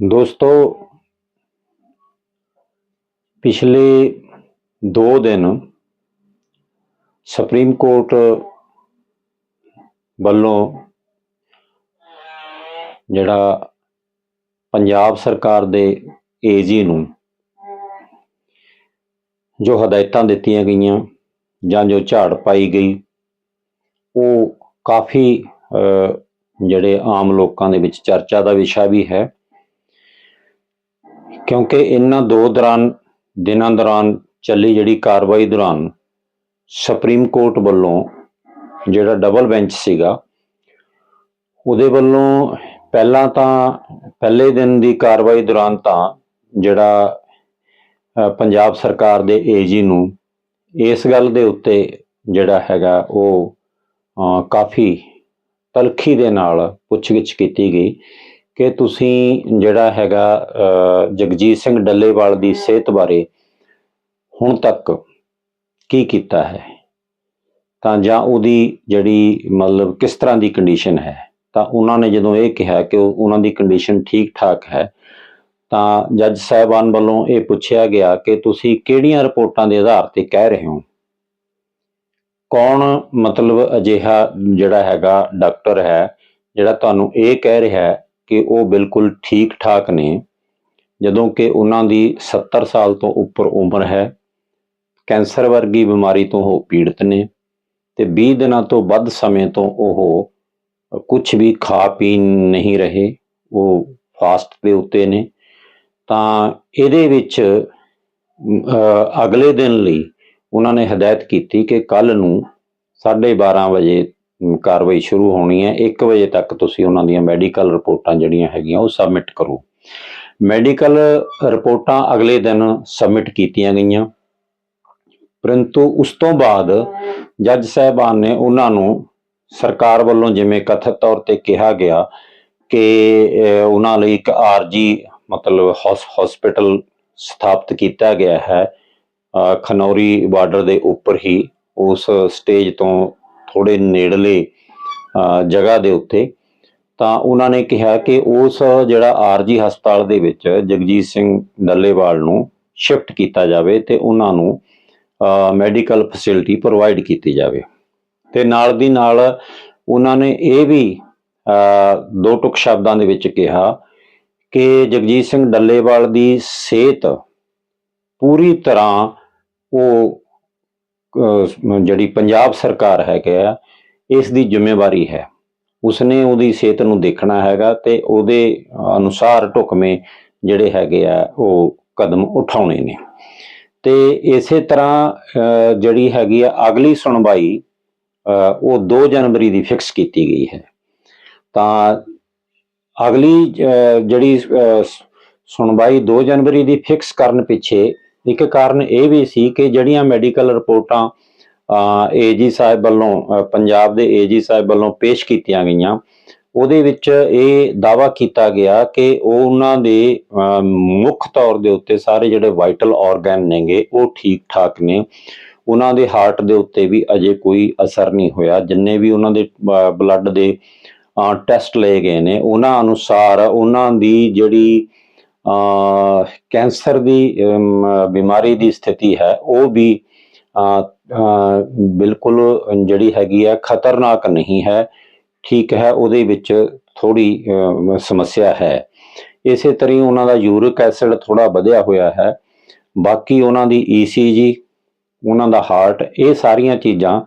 ਦੋਸਤੋ, ਪਿਛਲੇ 2 ਦਿਨ ਸੁਪਰੀਮ ਕੋਰਟ ਵੱਲੋਂ ਜਿਹੜਾ ਪੰਜਾਬ ਸਰਕਾਰ ਦੇ ਏਜੀ ਨੂੰ ਜੋ ਹਦਾਇਤਾਂ ਦਿੱਤੀਆਂ ਗਈਆਂ ਜਾਂ ਜੋ ਝਾੜ ਪਾਈ ਗਈ, ਉਹ ਕਾਫੀ ਜਿਹੜੇ ਆਮ ਲੋਕਾਂ ਦੇ ਵਿੱਚ ਚਰਚਾ ਦਾ ਵਿਸ਼ਾ ਵੀ ਹੈ। ਕਿਉਂਕਿ ਇਹਨਾਂ ਦੋ ਦੌਰਾਨ, ਦਿਨਾਂ ਦੌਰਾਨ ਚੱਲੀ ਜਿਹੜੀ ਕਾਰਵਾਈ ਦੌਰਾਨ ਸੁਪਰੀਮ ਕੋਰਟ ਵੱਲੋਂ ਜਿਹੜਾ ਡਬਲ ਬੈਂਚ ਸੀਗਾ, ਉਹਦੇ ਵੱਲੋਂ ਪਹਿਲਾਂ ਤਾਂ, ਪਹਿਲੇ ਦਿਨ ਦੀ ਕਾਰਵਾਈ ਦੌਰਾਨ ਤਾਂ ਜਿਹੜਾ ਪੰਜਾਬ ਸਰਕਾਰ ਦੇ ਏਜੀ ਨੂੰ ਇਸ ਗੱਲ ਦੇ ਉੱਤੇ ਜਿਹੜਾ ਹੈਗਾ ਉਹ ਕਾਫੀ ਤਲਖੀ ਦੇ ਨਾਲ ਪੁੱਛਗਿੱਛ ਕੀਤੀ ਗਈ ਕਿ ਤੁਸੀਂ ਜਿਹੜਾ ਹੈਗਾ ਜਗਜੀਤ ਸਿੰਘ ਡੱਲੇਵਾਲ ਦੀ ਸਿਹਤ ਬਾਰੇ ਹੁਣ ਤੱਕ ਕੀ ਕੀਤਾ ਹੈ? ਤਾਂ ਜਾਂ ਉਹਦੀ ਜਿਹੜੀ ਮਤਲਬ ਕਿਸ ਤਰ੍ਹਾਂ ਦੀ ਕੰਡੀਸ਼ਨ ਹੈ? ਤਾਂ ਉਹਨਾਂ ਨੇ ਜਦੋਂ ਇਹ ਕਿਹਾ ਕਿ ਉਹਨਾਂ ਦੀ ਕੰਡੀਸ਼ਨ ਠੀਕ ਠਾਕ ਹੈ, ਤਾਂ ਜੱਜ ਸਾਹਿਬਾਨ ਵੱਲੋਂ ਇਹ ਪੁੱਛਿਆ ਗਿਆ ਕਿ ਤੁਸੀਂ ਕਿਹੜੀਆਂ ਰਿਪੋਰਟਾਂ ਦੇ ਆਧਾਰ ਤੇ ਕਹਿ ਰਹੇ ਹੋ? ਕੌਣ ਮਤਲਬ ਅਜਿਹਾ ਜਿਹੜਾ ਹੈਗਾ ਡਾਕਟਰ ਹੈ, ਜਿਹੜਾ ਤੁਹਾਨੂੰ ਇਹ ਕਹਿ ਰਿਹਾ ਹੈ ਕਿ ਉਹ ਬਿਲਕੁਲ ਠੀਕ ਠਾਕ ਨੇ, ਜਦੋਂ ਕਿ ਉਹਨਾਂ ਦੀ 70 ਸਾਲ ਤੋਂ ਉੱਪਰ ਉਮਰ ਹੈ, ਕੈਂਸਰ ਵਰਗੀ ਬਿਮਾਰੀ ਤੋਂ ਉਹ ਪੀੜਤ ਨੇ ਤੇ 20 ਦਿਨਾਂ ਤੋਂ ਵੱਧ ਸਮੇਂ ਤੋਂ ਉਹ ਕੁਝ ਵੀ ਖਾ ਪੀ ਨਹੀਂ ਰਹੇ, ਉਹ ਫਾਸਟ ਦੇ ਉੱਤੇ ਨੇ। ਤਾਂ ਇਹਦੇ ਵਿੱਚ ਅਗਲੇ ਦਿਨ ਲਈ ਉਹਨਾਂ ਨੇ ਹਦਾਇਤ ਕੀਤੀ ਕਿ ਕੱਲ ਨੂੰ 12:30 ਵਜੇ ਕਾਰਵਾਈ ਸ਼ੁਰੂ ਹੋਣੀ ਹੈ। 1 ਵਜੇ ਤੱਕ ਤੁਸੀਂ ਉਹਨਾਂ ਦੀਆਂ ਮੈਡੀਕਲ ਰਿਪੋਰਟਾਂ ਜਿਹੜੀਆਂ ਹੈਗੀਆਂ ਉਹ ਸਬਮਿਟ ਕਰੋ। ਮੈਡੀਕਲ ਰਿਪੋਰਟਾਂ ਅਗਲੇ ਦਿਨ ਸਬਮਿਟ ਕੀਤੀਆਂ ਗਈਆਂ। ਪਰੰਤੂ ਉਸ ਤੋਂ ਬਾਅਦ ਜੱਜ ਸਾਹਿਬਾਨ ਨੇ ਉਹਨਾਂ ਨੂੰ ਸਰਕਾਰ ਵੱਲੋਂ ਜਿਵੇਂ ਕਥਿਤ ਤੌਰ ਤੇ ਕਿਹਾ ਗਿਆ ਕਿ ਉਹਨਾਂ ਲਈ ਇੱਕ ਆਰਜੀ ਮਤਲਬ ਹਸਪੀਟਲ ਸਥਾਪਿਤ ਕੀਤਾ ਗਿਆ ਹੈ। ਖਨੌਰੀ ਬਾਰਡਰ ਦੇ ਉੱਪਰ ਹੀ ਉਸ ਸਟੇਜ ਤੋਂ ਥੋੜੇ ਨੇੜਲੇ ਜਗ੍ਹਾ ਦੇ ਉੱਤੇ ਤਾਂ ਉਹਨਾਂ ਨੇ ਕਿਹਾ ਕਿ ਉਸ ਜਿਹੜਾ ਆਰਜੀ ਹਸਪਤਾਲ ਦੇ ਵਿੱਚ ਜਗਜੀਤ ਸਿੰਘ ਡੱਲੇਵਾਲ ਨੂੰ ਸ਼ਿਫਟ ਕੀਤਾ ਜਾਵੇ ਤੇ ਉਹਨਾਂ ਨੂੰ ਮੈਡੀਕਲ ਫੈਸਿਲਿਟੀ ਪ੍ਰੋਵਾਈਡ ਕੀਤੀ ਜਾਵੇ। ਤੇ ਨਾਲ ਦੀ ਨਾਲ ਉਹਨਾਂ ਨੇ ਇਹ ਵੀ ਦੋ ਟੁਕ ਸ਼ਬਦਾਂ ਦੇ ਵਿੱਚ ਕਿਹਾ ਕਿ ਜਗਜੀਤ ਸਿੰਘ ਡੱਲੇਵਾਲ ਦੀ ਸਿਹਤ ਪੂਰੀ ਤਰ੍ਹਾਂ ਉਹ ਜਿਹੜੀ ਪੰਜਾਬ ਸਰਕਾਰ ਹੈਗੇ ਆ, ਇਸ ਦੀ ਜ਼ਿੰਮੇਵਾਰੀ ਹੈ। ਉਸਨੇ ਉਹਦੀ ਸਿਹਤ ਨੂੰ ਦੇਖਣਾ ਹੈਗਾ ਤੇ ਉਹਦੇ ਅਨੁਸਾਰ ਢੁਕਵੇਂ ਜਿਹੜੇ ਹੈਗੇ ਆ, ਉਹ ਕਦਮ ਉਠਾਉਣੇ ਨੇ। ਤੇ ਇਸੇ ਤਰ੍ਹਾਂ ਜਿਹੜੀ ਹੈਗੀ ਆ, ਅਗਲੀ ਸੁਣਵਾਈ ਉਹ 2 ਜਨਵਰੀ ਦੀ ਫਿਕਸ ਕੀਤੀ ਗਈ ਹੈ। ਤਾਂ ਅਗਲੀ ਜਿਹੜੀ ਸੁਣਵਾਈ 2 ਜਨਵਰੀ ਦੀ ਫਿਕਸ ਕਰਨ ਪਿੱਛੇ ਇੱਕ ਕਾਰਨ ਇਹ ਵੀ ਸੀ ਕਿ ਜਿਹੜੀਆਂ ਮੈਡੀਕਲ ਰਿਪੋਰਟਾਂ ਏਜੀ ਸਾਹਿਬ ਵੱਲੋਂ ਪੰਜਾਬ ਦੇ ਏਜੀ ਸਾਹਿਬ ਵੱਲੋਂ ਪੇਸ਼ ਕੀਤੀਆਂ ਗਈਆਂ, ਉਹਦੇ ਵਿੱਚ ਇਹ ਦਾਵਾ ਕੀਤਾ ਗਿਆ ਕਿ ਉਹ ਉਹਨਾਂ ਦੇ ਮੁੱਖ ਤੌਰ ਦੇ ਉੱਤੇ ਸਾਰੇ ਜਿਹੜੇ ਵਾਈਟਲ ਆਰਗਨ ਨੇਗੇ, ਉਹ ਠੀਕ ਠਾਕ ਨੇ। ਉਹਨਾਂ ਦੇ ਹਾਰਟ ਦੇ ਉੱਤੇ ਵੀ ਅਜੇ ਕੋਈ ਅਸਰ ਨਹੀਂ ਹੋਇਆ। ਜਿੰਨੇ ਵੀ ਉਹਨਾਂ ਦੇ ਬਲੱਡ ਦੇ ਟੈਸਟ ਲਏ ਗਏ ਨੇ, ਉਹਨਾਂ ਅਨੁਸਾਰ ਉਹਨਾਂ ਦੀ ਜਿਹੜੀ ਕੈਂਸਰ ਦੀ ਬਿਮਾਰੀ ਦੀ ਸਥਿਤੀ ਹੈ, ਉਹ ਵੀ ਬਿਲਕੁਲ ਜਿਹੜੀ ਹੈਗੀ ਹੈ, ਖਤਰਨਾਕ ਨਹੀਂ ਹੈ। ਠੀਕ ਹੈ, ਉਹਦੇ ਵਿੱਚ ਥੋੜੀ ਸਮੱਸਿਆ ਹੈ। ਇਸੇ ਤਰ੍ਹਾਂ ਉਹਨਾਂ ਦਾ ਯੂਰਿਕ ਐਸਿਡ ਥੋੜਾ ਵਧਿਆ ਹੋਇਆ ਹੈ। ਬਾਕੀ ਉਹਨਾਂ ਦੀ ਈਸੀਜੀ ਉਹਨਾਂ ਦਾ ਹਾਰਟ, ਇਹ ਸਾਰੀਆਂ ਚੀਜ਼ਾਂ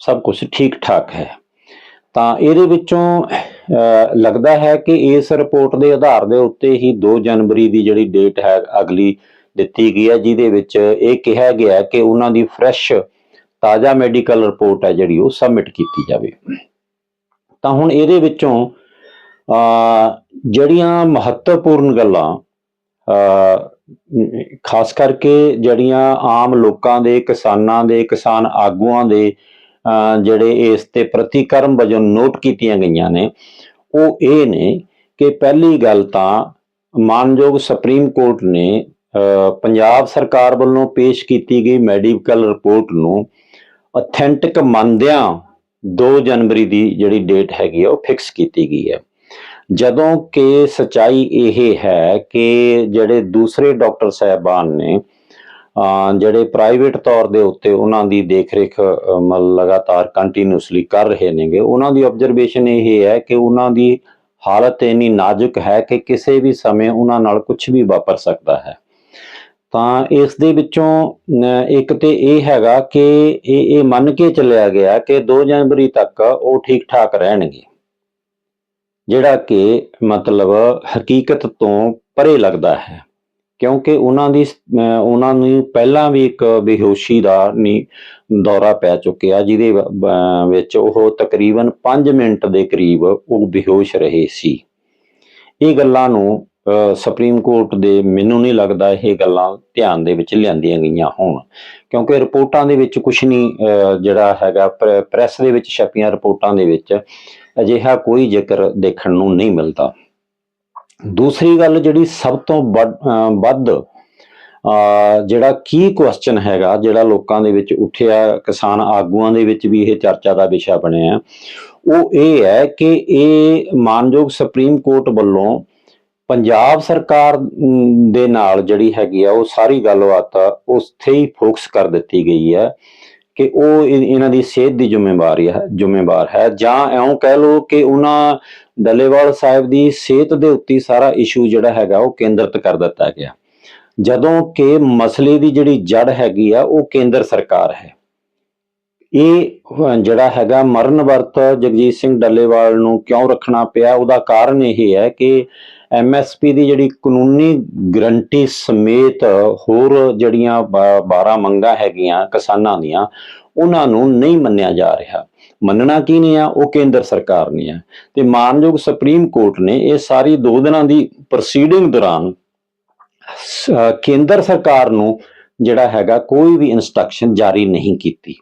ਸਭ ਕੁਝ ਠੀਕ ਠਾਕ ਹੈ। ਤਾਂ ਇਹਦੇ ਵਿੱਚੋਂ ਲੱਗਦਾ ਹੈ ਕਿ ਇਸ ਰਿਪੋਰਟ ਦੇ ਆਧਾਰ ਦੇ ਉੱਤੇ ਹੀ 2 ਜਨਵਰੀ ਦੀ ਜਿਹੜੀ ਡੇਟ ਹੈ ਅਗਲੀ ਦਿੱਤੀ ਗਈ ਹੈ ਜਿਹਦੇ ਵਿੱਚ ਇਹ ਕਿਹਾ ਗਿਆ ਕਿ ਉਹਨਾਂ ਦੀ ਫਰੈਸ਼ ਤਾਜ਼ਾ ਮੈਡੀਕਲ ਰਿਪੋਰਟ ਹੈ ਜਿਹੜੀ ਉਹ ਸਬਮਿਟ ਕੀਤੀ ਜਾਵੇ। ਤਾਂ ਹੁਣ ਇਹਦੇ ਵਿੱਚੋਂ ਅਹ, ਜਿਹੜੀਆਂ ਮਹੱਤਵਪੂਰਨ ਗੱਲਾਂ ਅਹ, ਖਾਸ ਕਰਕੇ ਜਿਹੜੀਆਂ ਆਮ ਲੋਕਾਂ ਦੇ ਕਿਸਾਨਾਂ ਦੇ ਕਿਸਾਨ ਆਗੂਆਂ ਦੇ ਜਿਹੜੇ ਇਸ ਤੇ ਪ੍ਰਤੀਕਰਮ ਵਜੋਂ ਨੋਟ ਕੀਤੀਆਂ ਗਈਆਂ ਨੇ, ਉਹ ਇਹ ਨੇ ਕਿ ਪਹਿਲੀ ਗੱਲ ਤਾਂ ਮਾਨਯੋਗ ਸੁਪਰੀਮ ਕੋਰਟ ਨੇ ਪੰਜਾਬ ਸਰਕਾਰ ਵੱਲੋਂ ਪੇਸ਼ ਕੀਤੀ ਗਈ ਮੈਡੀਕਲ ਰਿਪੋਰਟ ਨੂੰ ਅਥੈਂਟਿਕ ਮੰਨਦਿਆਂ 2 ਜਨਵਰੀ ਦੀ ਜਿਹੜੀ ਡੇਟ ਹੈਗੀ ਆ, ਉਹ ਫਿਕਸ ਕੀਤੀ ਗਈ ਹੈ। ਜਦੋਂ ਕਿ ਸਚਾਈ ਇਹ ਹੈ ਕਿ ਜਿਹੜੇ ਦੂਸਰੇ ਡਾਕਟਰ ਸਾਹਿਬਾਨ ਨੇ ਜਿਹੜੇ ਪ੍ਰਾਈਵੇਟ ਤੌਰ ਦੇ ਉੱਤੇ ਉਹਨਾਂ ਦੀ ਦੇਖਰੇਖ ਅਹ, ਮ- ਲਗਾਤਾਰ ਕੰਟੀਨਿਊਸਲੀ ਕਰ ਰਹੇ ਨੇਗੇ ਉਹਨਾਂ ਦੀ ਆਬਜ਼ਰਵੇਸ਼ਨ ਇਹ ਹੈ ਕਿ ਉਹਨਾਂ ਦੀ ਹਾਲਤ ਇੰਨੀ ਨਾਜ਼ੁਕ ਹੈ ਕਿ ਕਿਸੇ ਵੀ ਸਮੇਂ ਉਹਨਾਂ ਨਾਲ ਕੁਝ ਵੀ ਵਾਪਰ ਸਕਦਾ ਹੈ। ਤਾਂ ਇਸ ਦੇ ਵਿੱਚੋਂ ਅਹ, ਇੱਕ ਤੇ ਇਹ ਹੈਗਾ ਕਿ ਇਹ ਇਹ ਮੰਨ ਕੇ ਚੱਲਿਆ ਗਿਆ ਕਿ 2 ਜਨਵਰੀ ਤੱਕ ਉਹ ਠੀਕ ਠਾਕ ਰਹਿਣਗੇ। ਜਿਹੜਾ ਕਿ ਮਤਲਬ ਹਕੀਕਤ ਤੋਂ ਪਰੇ ਲੱਗਦਾ ਹੈ। ਕਿਉਂਕਿ ਉਹਨਾਂ ਦੀ ਉਹਨਾਂ ਨੂੰ ਪਹਿਲਾਂ ਵੀ ਇੱਕ ਬੇਹੋਸ਼ੀ ਦਾ ਨੀ ਦੌਰਾ ਪੈ ਚੁੱਕਿਆ, ਜਿਹਦੇ ਵਿੱਚ ਉਹ ਤਕਰੀਬਨ 5 ਮਿੰਟ ਦੇ ਕਰੀਬ ਉਹ ਬੇਹੋਸ਼ ਰਹੇ ਸੀ। ਇਹ ਗੱਲਾਂ ਨੂੰ ਸੁਪਰੀਮ ਕੋਰਟ ਦੇ ਮੈਨੂੰ ਨਹੀਂ ਲੱਗਦਾ ਇਹ ਗੱਲਾਂ ਧਿਆਨ ਦੇ ਵਿੱਚ ਲਿਆਂਦੀਆਂ ਗਈਆਂ ਹੋਣ। ਕਿਉਂਕਿ ਰਿਪੋਰਟਾਂ ਦੇ ਵਿੱਚ ਕੁਝ ਨਹੀਂ ਜਿਹੜਾ ਹੈਗਾ ਪ੍ਰੈਸ ਦੇ ਵਿੱਚ ਛਪੀਆਂ ਰਿਪੋਰਟਾਂ ਦੇ ਵਿੱਚ ਅਜਿਹਾ ਕੋਈ ਜ਼ਿਕਰ ਦੇਖਣ ਨੂੰ ਨਹੀਂ ਮਿਲਦਾ। ਦੂਸਰੀ ਗੱਲ ਜਿਹੜੀ ਸਭ ਤੋਂ ਵੱਡ- ਵੱਧ ਜਿਹੜਾ ਕੀ ਕੁਐਸਚਨ ਹੈਗਾ, ਜਿਹੜਾ ਲੋਕਾਂ ਦੇ ਵਿੱਚ ਉੱਠਿਆ, ਕਿਸਾਨ ਆਗੂਆਂ ਦੇ ਵਿੱਚ ਵੀ ਇਹ ਚਰਚਾ ਦਾ ਵਿਸ਼ਾ ਬਣਿਆ, ਉਹ ਇਹ ਹੈ ਕਿ ਇਹ ਮਾਨਯੋਗ ਸੁਪਰੀਮ ਕੋਰਟ ਵੱਲੋਂ ਪੰਜਾਬ ਸਰਕਾਰ ਦੇ ਨਾਲ ਜਿਹੜੀ ਹੈਗੀ ਆ, ਉਹ ਸਾਰੀ ਗੱਲਬਾਤ ਉੱਥੇ ਹੀ ਫੋਕਸ ਕਰ ਦਿੱਤੀ ਗਈ ਹੈ। ਕਿ ਉਹ ਇਹਨਾਂ ਦੀ ਸਿਹਤ ਦੀ ਜ਼ਿੰਮੇਵਾਰੀ ਹੈ, ਜ਼ਿੰਮੇਵਾਰ ਹੈ। ਜਾਂ ਇਉਂ ਕਹਿ ਲਓ ਕਿ ਉਹਨਾਂ ਡੱਲੇਵਾਲ ਸਾਹਿਬ ਦੀ ਸਿਹਤ ਦੇ ਉੱਤੇ ਸਾਰਾ ਇਸ਼ੂ ਜਿਹੜਾ ਹੈਗਾ ਉਹ ਕੇਂਦਰਿਤ ਕਰ ਦਿੱਤਾ ਗਿਆ। ਜਦੋਂ ਕਿ ਮਸਲੇ ਦੀ ਜਿਹੜੀ ਜੜ ਹੈਗੀ ਆ, ਉਹ ਕੇਂਦਰ ਸਰਕਾਰ ਹੈ। ਇਹ ਜਿਹੜਾ ਹੈਗਾ ਮਰਨ ਵਰਤ ਜਗਜੀਤ ਸਿੰਘ ਡੱਲੇਵਾਲ ਨੂੰ ਕਿਉਂ ਰੱਖਣਾ ਪਿਆ, ਉਹਦਾ ਕਾਰਨ ਇਹ ਹੈ ਕਿ ਐਮਐਸਪੀ ਦੀ ਜਿਹੜੀ ਕਾਨੂੰਨੀ ਗਰੰਟੀ ਸਮੇਤ ਹੋਰ ਜਿਹੜੀਆਂ 12 ਮੰਗਾਂ ਹੈਗੀਆਂ ਕਿਸਾਨਾਂ ਦੀਆਂ, ਉਹਨਾਂ ਨੂੰ ਨਹੀਂ ਮੰਨਿਆ ਜਾ ਰਿਹਾ। ਮੰਨਣਾ ਕੀ ਨਹੀਂ ਆ? ਉਹ ਕੇਂਦਰ ਸਰਕਾਰ ਨੇ ਆ। ਤੇ ਮਾਨਯੋਗ ਸੁਪਰੀਮ ਕੋਰਟ ਨੇ ਇਹ ਸਾਰੀ ਦੋ ਦਿਨਾਂ ਦੀ ਪ੍ਰੋਸੀਡਿੰਗ ਦੌਰਾਨ ਕੇਂਦਰ ਸਰਕਾਰ ਨੂੰ ਜਿਹੜਾ ਹੈਗਾ ਕੋਈ ਵੀ ਇਨਸਟਰਕਸ਼ਨ ਜਾਰੀ ਨਹੀਂ ਕੀਤੀ।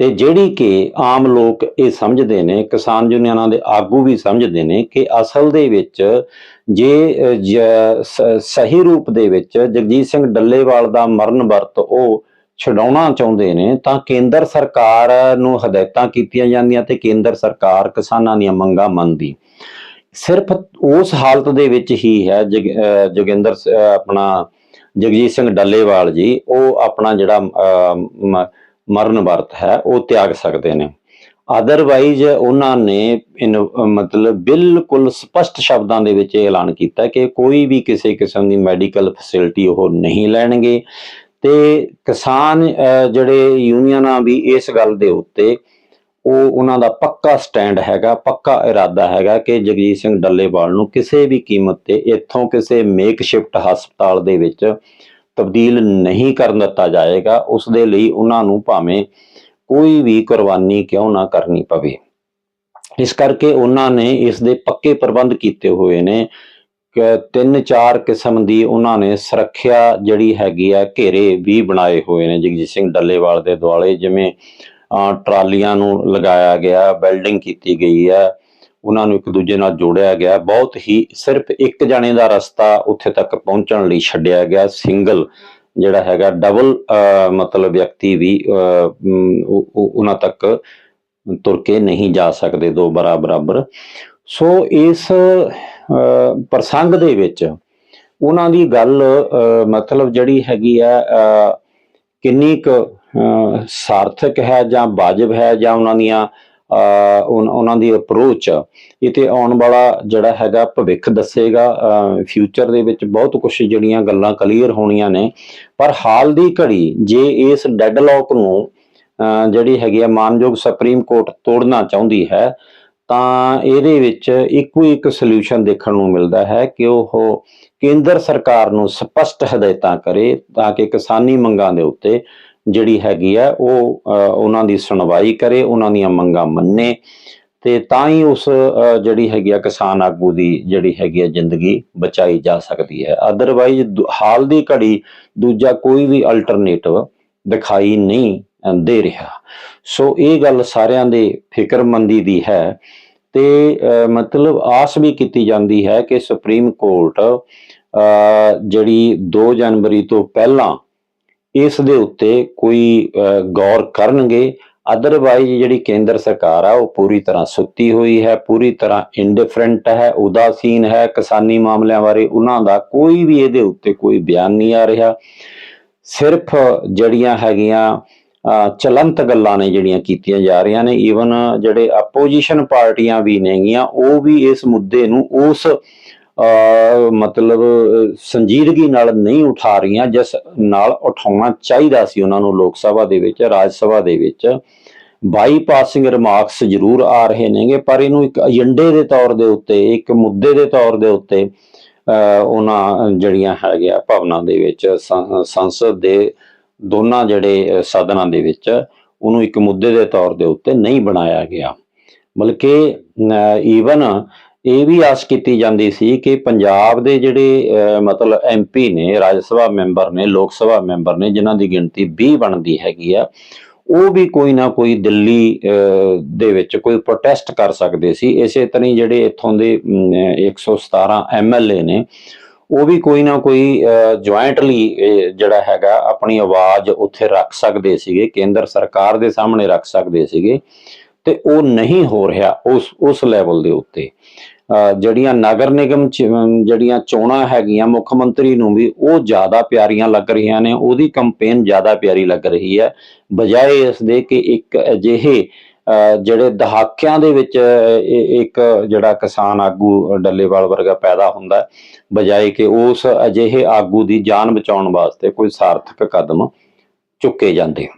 ਤੇ ਜਿਹੜੀ ਕਿ ਆਮ ਲੋਕ ਇਹ ਸਮਝਦੇ ਨੇ, ਕਿਸਾਨ ਯੂਨੀਅਨਾਂ ਦੇ ਆਗੂ ਵੀ ਸਮਝਦੇ ਨੇ ਕਿ ਅਸਲ ਦੇ ਵਿੱਚ ਜੇ ਸਹੀ ਰੂਪ ਦੇ ਵਿੱਚ ਜਗਜੀਤ ਸਿੰਘ ਡੱਲੇਵਾਲ ਦਾ ਮਰਨ ਵਰਤ ਉਹ ਛਡਾਉਣਾ ਚਾਹੁੰਦੇ ਨੇ, ਤਾਂ ਕੇਂਦਰ ਸਰਕਾਰ ਨੂੰ ਹਦਾਇਤਾਂ ਕੀਤੀਆਂ ਜਾਂਦੀਆਂ ਤੇ ਕੇਂਦਰ ਸਰਕਾਰ ਕਿਸਾਨਾਂ ਦੀਆਂ ਮੰਗਾਂ ਮੰਨਦੀ। ਸਿਰਫ ਉਸ ਹਾਲਤ ਦੇ ਵਿੱਚ ਹੀ ਹੈ ਜਗ- ਜੋਗਿੰਦਰ ਆਪਣਾ ਜਗਜੀਤ ਸਿੰਘ ਡੱਲੇਵਾਲ ਜੀ, ਉਹ ਆਪਣਾ ਜਿਹੜਾ ਮਰਨ ਵਰਤ ਹੈ, ਉਹ ਤਿਆਗ ਸਕਦੇ ਨੇ। ਅਦਰਵਾਈਜ਼ ਉਹਨਾਂ ਨੇ ਮਤਲਬ ਬਿਲਕੁਲ ਸਪਸ਼ਟ ਸ਼ਬਦਾਂ ਦੇ ਵਿੱਚ ਇਹ ਐਲਾਨ ਕੀਤਾ ਕਿ ਕੋਈ ਵੀ ਕਿਸੇ ਕਿਸਮ ਦੀ ਮੈਡੀਕਲ ਫੈਸਿਲਿਟੀ ਉਹ ਨਹੀਂ ਲੈਣਗੇ। ਤੇ ਕਿਸਾਨ ਜਿਹੜੇ ਯੂਨੀਅਨਾਂ ਵੀ ਇਸ ਗੱਲ ਦੇ ਉੱਤੇ, ਉਹ ਉਹਨਾਂ ਦਾ ਪੱਕਾ ਸਟੈਂਡ ਹੈਗਾ, ਪੱਕਾ ਇਰਾਦਾ ਹੈਗਾ ਕਿ ਜਗਜੀਤ ਸਿੰਘ ਡੱਲੇਵਾਲ ਨੂੰ ਕਿਸੇ ਵੀ ਕੀਮਤ ਤੇ, ਇੱਥੋਂ ਕਿਸੇ ਮੇਕਸ਼ਿਫਟ ਹਸਪਤਾਲ ਦੇ ਵਿੱਚ ਤਬਦੀਲ ਨਹੀਂ ਕਰਨ ਦਿੱਤਾ ਜਾਏਗਾ ਉਸ ਦੇ ਲਈ ਉਹਨਾਂ ਨੂੰ ਭਾਵੇਂ ਕੋਈ ਵੀ ਕੁਰਬਾਨੀ ਕਿਉਂ ਨਾ ਕਰਨੀ ਪਵੇ। ਇਸ ਕਰਕੇ ਉਹਨਾਂ ਨੇ ਇਸ ਦੇ ਪੱਕੇ ਪ੍ਰਬੰਧ ਕੀਤੇ ਹੋਏ ਨੇ। ਕਿ ਤਿੰਨ ਚਾਰ ਕਿਸਮ ਦੀ ਉਹਨਾਂ ਨੇ ਸੁਰੱਖਿਆ ਜਿਹੜੀ ਹੈਗੀ ਆ ਘੇਰੇ ਵੀ ਬਣਾਏ ਹੋਏ ਨੇ। ਜਗਜੀਤ ਸਿੰਘ ਡੱਲੇਵਾਲ ਦੇ ਦੁਆਲੇ ਜਿਵੇਂ ਅਹ, ਟਰਾਲੀਆਂ ਨੂੰ ਲਗਾਇਆ ਗਿਆ ਵੈਲਡਿੰਗ ਕੀਤੀ ਗਈ ਹੈ ਉਹਨਾਂ ਨੂੰ ਇੱਕ ਦੂਜੇ ਨਾਲ ਜੋੜਿਆ ਗਿਆ। ਬਹੁਤ ਹੀ ਸਿਰਫ ਇੱਕ ਜਣੇ ਦਾ ਰਸਤਾ ਉੱਥੇ ਤੱਕ ਪਹੁੰਚਣ ਲਈ ਛੱਡਿਆ ਗਿਆ। ਸਿੰਗਲ ਜਿਹੜਾ ਹੈਗਾ ਡਬਲ ਮਤਲਬ ਵਿਅਕਤੀ ਵੀ ਅਹ, ਉਹਨਾਂ ਤੱਕ ਤੁਰ ਕੇ ਨਹੀਂ ਜਾ ਸਕਦੇ ਦੋ ਬਰਾ ਬਰਾਬਰ ਸੋ ਇਸ ਅਹ, ਪ੍ਰਸੰਗ ਦੇ ਵਿੱਚ ਉਹਨਾਂ ਦੀ ਗੱਲ ਅਹ, ਮਤਲਬ ਜਿਹੜੀ ਹੈਗੀ ਆ ਅਹ, ਕਿੰਨੀ ਕੁ ਸਾਰਥਕ ਹੈ ਜਾਂ ਵਾਜਬ ਹੈ ਜਾਂ ਉਹਨਾਂ ਦੀਆਂ ਉਹਨਾਂ ਦੀ ਅਪਰੋਚ ਇਹ ਤੇ ਆਉਣ ਵਾਲਾ ਜਿਹੜਾ ਹੈਗਾ ਭਵਿੱਖ ਦੱਸੇਗਾ ਫਿਊਚਰ ਦੇ ਵਿੱਚ ਬਹੁਤ ਕੁਝ ਜਿਹੜੀਆਂ ਗੱਲਾਂ ਕਲੀਅਰ ਹੋਣੀਆਂ ਨੇ। ਪਰ ਹਾਲ ਦੀ ਘੜੀ ਜੇ ਇਸ ਡੈਡਲੌਕ ਨੂੰ ਅਹ, ਜਿਹੜੀ ਹੈਗੀ ਆ ਮਾਨਯੋਗ ਸੁਪਰੀਮ ਕੋਰਟ ਤੋੜਨਾ ਚਾਹੁੰਦੀ ਹੈ ਤਾਂ ਇਹਦੇ ਵਿੱਚ ਇੱਕੋ ਇੱਕ ਸੋਲੂਸ਼ਨ ਦੇਖਣ ਨੂੰ ਮਿਲਦਾ ਹੈ ਕਿ ਉਹ ਕੇਂਦਰ ਸਰਕਾਰ ਨੂੰ ਸਪਸ਼ਟ ਹਦਾਇਤਾਂ ਕਰੇ ਤਾਂ ਕਿ ਕਿਸਾਨੀ ਮੰਗਾਂ ਦੇ ਉੱਤੇ ਜਿਹੜੀ ਹੈਗੀ ਆ, ਉਹ ਉਹਨਾਂ ਦੀ ਸੁਣਵਾਈ ਕਰੇ, ਉਹਨਾਂ ਦੀਆਂ ਮੰਗਾਂ ਮੰਨੇ ਤੇ ਤਾਂ ਹੀ ਉਸ ਜਿਹੜੀ ਹੈਗੀ ਆ ਕਿਸਾਨ ਆਗੂ ਦੀ ਜਿਹੜੀ ਹੈਗੀ ਆ ਜ਼ਿੰਦਗੀ ਬਚਾਈ ਜਾ ਸਕਦੀ ਹੈ। ਅਦਰਵਾਈਜ਼ ਹਾਲ ਦੀ ਘੜੀ ਦੂਜਾ ਕੋਈ ਵੀ ਅਲਟਰਨੇਟਿਵ ਦਿਖਾਈ ਨਹੀਂ ਦੇ ਰਿਹਾ। ਸੋ ਇਹ ਗੱਲ ਸਾਰਿਆਂ ਦੇ ਫਿਕਰਮੰਦੀ ਦੀ ਹੈ ਤੇ ਮਤਲਬ ਆਸ ਵੀ ਕੀਤੀ ਜਾਂਦੀ ਹੈ ਕਿ ਸੁਪਰੀਮ ਕੋਰਟ ਜਿਹੜੀ 2 ਜਨਵਰੀ ਤੋਂ ਪਹਿਲਾਂ ਇਸ ਦੇ ਉੱਤੇ ਕੋਈ ਅਹ, ਗੌਰ ਕਰਨਗੇ। ਅਦਰਵਾਈਜ਼ ਜਿਹੜੀ ਕੇਂਦਰ ਸਰਕਾਰ ਆ ਉਹ ਪੂਰੀ ਤਰ੍ਹਾਂ ਸੁੱਤੀ ਹੋਈ ਹੈ ਪੂਰੀ ਤਰ੍ਹਾਂ ਇਨਡਿਫਰੈਂਟ ਹੈ ਉਦਾਸੀਨ ਹੈ ਕਿਸਾਨੀ ਮਾਮਲਿਆਂ ਬਾਰੇ। ਉਹਨਾਂ ਦਾ ਕੋਈ ਵੀ ਇਹਦੇ ਉੱਤੇ ਕੋਈ ਬਿਆਨ ਨਹੀਂ ਆ ਰਿਹਾ। ਸਿਰਫ ਜਿਹੜੀਆਂ ਹੈਗੀਆਂ ਅਹ, ਚਲੰਤ ਗੱਲਾਂ ਨੇ ਜਿਹੜੀਆਂ ਕੀਤੀਆਂ ਜਾ ਰਹੀਆਂ ਨੇ। ਈਵਨ ਜਿਹੜੇ ਆਪੋਜੀਸ਼ਨ ਪਾਰਟੀਆਂ ਵੀ ਨੇਗੀਆਂ ਉਹ ਵੀ ਇਸ ਮੁੱਦੇ ਨੂੰ ਉਸ ਮਤਲਬ ਸੰਜੀਦਗੀ ਨਾਲ ਨਹੀਂ ਉਠਾ ਰਹੀਆਂ ਜਿਸ ਨਾਲ ਉਠਾਉਣਾ ਚਾਹੀਦਾ ਸੀ ਉਹਨਾਂ ਨੂੰ ਲੋਕ ਸਭਾ ਦੇ ਵਿੱਚ ਰਾਜ ਸਭਾ ਦੇ ਵਿੱਚ। ਬਾਈਪਾਸਿੰਗ ਰਿਮਾਰਕਸ ਜ਼ਰੂਰ ਆ ਰਹੇ ਨੇਗੇ ਪਰ ਇਹਨੂੰ ਇੱਕ ਏਜੰਡੇ ਦੇ ਤੌਰ ਦੇ ਉੱਤੇ ਇੱਕ ਮੁੱਦੇ ਦੇ ਤੌਰ ਦੇ ਉੱਤੇ ਅਹ, ਉਹਨਾਂ ਜਿਹੜੀਆਂ ਹੈਗੀਆਂ ਭਵਨਾਂ ਦੇ ਵਿੱਚ ਸੰਸਦ ਦੇ ਦੋਨਾਂ ਜਿਹੜੇ ਅਹ, ਸਦਨਾਂ ਦੇ ਵਿੱਚ ਉਹਨੂੰ ਇੱਕ ਮੁੱਦੇ ਦੇ ਤੌਰ ਦੇ ਉੱਤੇ ਨਹੀਂ ਬਣਾਇਆ ਗਿਆ। ਬਲਕਿ ਈਵਨ ਇਹ ਵੀ ਆਸ ਕੀਤੀ ਜਾਂਦੀ ਸੀ ਕਿ ਪੰਜਾਬ ਦੇ ਜਿਹੜੇ ਅਹ, ਮਤਲਬ ਐਮਪੀ ਨੇ ਰਾਜ ਸਭਾ ਮੈਂਬਰ ਨੇ ਲੋਕ ਸਭਾ ਮੈਂਬਰ ਨੇ ਜਿਨ੍ਹਾਂ ਦੀ ਗਿਣਤੀ 20 ਬਣਦੀ ਹੈਗੀ ਆ ਉਹ ਵੀ ਕੋਈ ਨਾ ਕੋਈ ਦਿੱਲੀ ਦੇ ਵਿੱਚ ਕੋਈ ਪ੍ਰੋਟੈਸਟ ਕਰ ਸਕਦੇ ਸੀ। ਇਸੇ ਤਰ੍ਹਾਂ ਹੀ ਜਿਹੜੇ ਇੱਥੋਂ ਦੇ ਅਮ, 117 ਐਮਐਲਏ ਨੇ ਉਹ ਵੀ ਕੋਈ ਨਾ ਕੋਈ ਜੁਆਇੰਟਲੀ ਜਿਹੜਾ ਹੈਗਾ ਆਪਣੀ ਆਵਾਜ਼ ਉੱਥੇ ਰੱਖ ਸਕਦੇ ਸੀਗੇ ਕੇਂਦਰ ਸਰਕਾਰ ਦੇ ਸਾਹਮਣੇ ਰੱਖ ਸਕਦੇ ਸੀਗੇ। ਤੇ ਉਹ ਨਹੀਂ ਹੋ ਰਿਹਾ ਉਸ ਉਸ ਲੈਵਲ ਦੇ ਉੱਤੇ। ਅਹ ਜਿਹੜੀਆਂ ਨਗਰ ਨਿਗਮ ਜਿਹੜੀਆਂ ਚੋਣਾਂ ਹੈਗੀਆਂ ਮੁੱਖ ਮੰਤਰੀ ਨੂੰ ਵੀ ਉਹ ਜ਼ਿਆਦਾ ਪਿਆਰੀਆਂ ਲੱਗ ਰਹੀਆਂ ਨੇ ਉਹਦੀ ਕੰਪੇਨ ਜ਼ਿਆਦਾ ਪਿਆਰੀ ਲੱਗ ਰਹੀ ਹੈ। ਬਜਾਏ ਇਸ ਦੇ ਕਿ ਇੱਕ ਅਜਿਹੇ ਜਿਹੜੇ ਦਹਾਕਿਆਂ ਦੇ ਵਿੱਚ ਇੱਕ ਜਿਹੜਾ ਕਿਸਾਨ ਆਗੂ ਡੱਲੇਵਾਲ ਵਰਗਾ ਪੈਦਾ ਹੁੰਦਾ ਬਜਾਏ ਕਿ ਉਸ ਅਜਿਹੇ ਆਗੂ ਦੀ ਜਾਨ ਬਚਾਉਣ ਵਾਸਤੇ ਕੋਈ ਸਾਰਥਕ ਕਦਮ ਚੁੱਕੇ ਜਾਂਦੇ।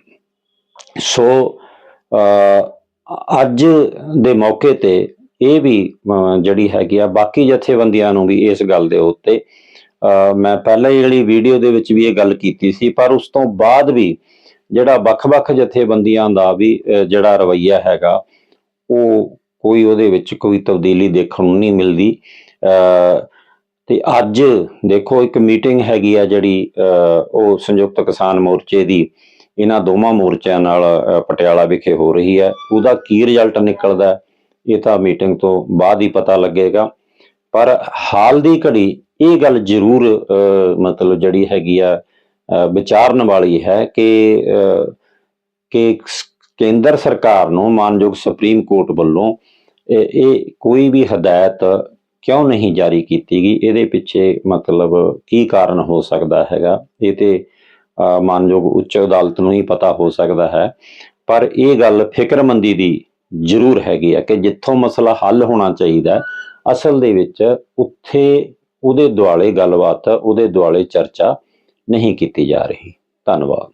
ਸੋ ਅਹ, ਅੱਜ ਦੇ ਮੌਕੇ ਤੇ ਇਹ ਵੀ ਜਿਹੜੀ ਹੈਗੀ ਆ ਬਾਕੀ ਜਥੇਬੰਦੀਆਂ ਨੂੰ ਵੀ ਇਸ ਗੱਲ ਦੇ ਉੱਤੇ ਅਹ, ਮੈਂ ਪਹਿਲਾਂ ਹੀ ਜਿਹੜੀ ਵੀਡੀਓ ਦੇ ਵਿੱਚ ਵੀ ਇਹ ਗੱਲ ਕੀਤੀ ਸੀ ਪਰ ਉਸ ਤੋਂ ਬਾਅਦ ਵੀ ਜਿਹੜਾ ਵੱਖ-ਵੱਖ ਜਥੇਬੰਦੀਆਂ ਦਾ ਵੀ ਜਿਹੜਾ ਰਵੱਈਆ ਹੈਗਾ ਉਹ ਕੋਈ ਉਹਦੇ ਵਿੱਚ ਕੋਈ ਤਬਦੀਲੀ ਦੇਖਣ ਨੂੰ ਨਹੀਂ ਮਿਲਦੀ। ਅਹ, ਤੇ ਅੱਜ ਦੇਖੋ ਇੱਕ ਮੀਟਿੰਗ ਹੈਗੀ ਆ ਜਿਹੜੀ ਉਹ ਸੰਯੁਕਤ ਕਿਸਾਨ ਮੋਰਚੇ ਦੀ ਇਹਨਾਂ ਦੋਵਾਂ ਮੋਰਚਿਆਂ ਨਾਲ ਪਟਿਆਲਾ ਵਿਖੇ ਹੋ ਰਹੀ ਹੈ। ਉਹਦਾ ਕੀ ਰਿਜ਼ਲਟ ਨਿਕਲਦਾ ਇਹ ਤਾਂ ਮੀਟਿੰਗ ਤੋਂ ਬਾਅਦ ਹੀ ਪਤਾ ਲੱਗੇਗਾ। ਪਰ ਹਾਲ ਦੀ ਘੜੀ ਇਹ ਗੱਲ ਜ਼ਰੂਰ ਮਤਲਬ ਜਿਹੜੀ ਹੈਗੀ ਆ ਵਿਚਾਰਨ ਵਾਲੀ ਹੈ ਕਿ ਕਿ ਕੇਂਦਰ ਸਰਕਾਰ ਨੂੰ, ਮਾਨਯੋਗ ਸੁਪਰੀਮ ਕੋਰਟ ਵੱਲੋਂ ਇਹ ਕੋਈ ਵੀ ਹਦਾਇਤ ਕਿਉਂ ਨਹੀਂ ਜਾਰੀ ਕੀਤੀ ਗਈ? ਇਹਦੇ ਪਿੱਛੇ ਮਤਲਬ ਕੀ ਕਾਰਨ ਹੋ ਸਕਦਾ ਹੈਗਾ? ਇਹ ਤੇ ਮਾਨਯੋਗ ਉੱਚ ਅਦਾਲਤ ਨੂੰ ਹੀ ਪਤਾ ਹੋ ਸਕਦਾ ਹੈ। ਪਰ ਇਹ ਗੱਲ ਫਿਕਰਮੰਦੀ ਦੀ ਜ਼ਰੂਰ ਹੈਗੀ ਹੈ ਕਿ ਜਿੱਥੋਂ ਮਸਲਾ ਹੱਲ ਹੋਣਾ ਚਾਹੀਦਾ ਅਸਲ ਦੇ ਵਿੱਚ ਉੱਥੇ ਉਹਦੇ ਦੁਆਲੇ ਗੱਲਬਾਤ, ਉਹਦੇ ਦੁਆਲੇ ਚਰਚਾ ਨਹੀਂ ਕੀਤੀ ਜਾ ਰਹੀ। ਧੰਨਵਾਦ।